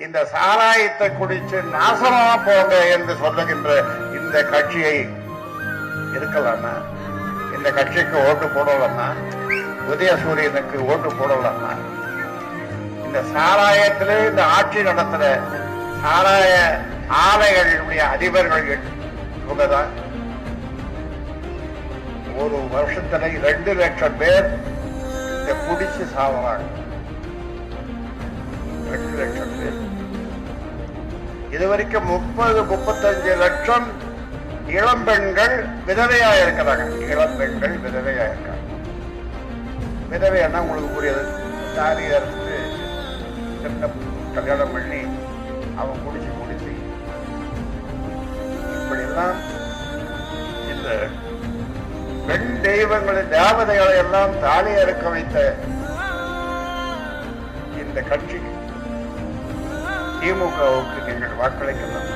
இந்த சாராயத்தை குடிச்சு நாசமா போங்க என்று சொல்லுகின்ற இந்த கட்சியை இருக்கலாம்னா இந்த கட்சிக்கு ஓட்டு போடலன்னா உதயசூரியனுக்கு ஓட்டு போடலன்னா இந்த சாராயத்திலே இந்த ஆட்சி நடத்துற சாராய ஆலைகளுடைய அதிபர்கள் இவங்கதான். ஒரு வருஷத்துல ரெண்டு லட்சம் பேர் இந்த குடிச்சு சாவறாங்க. இதுவரைக்கும் முப்பது முப்பத்தஞ்சு லட்சம் இளம்பெண்கள் விதவையா இருக்கிறாங்க இளம் பெண்கள் விதவையா இருக்காங்க விதவையானா உங்களுக்கு புரியாது. தாலி அறுத்து கல்யாணம் பண்ணி அவன் குடிச்சு குடிச்சு இப்படியெல்லாம் இந்த பெண் தெய்வங்களை தேவதைகளை எல்லாம் தாலி அறுக்க வைத்த இந்த கட்சி திமுகவுக்கு நீங்கள் வாக்களிக்கலாம்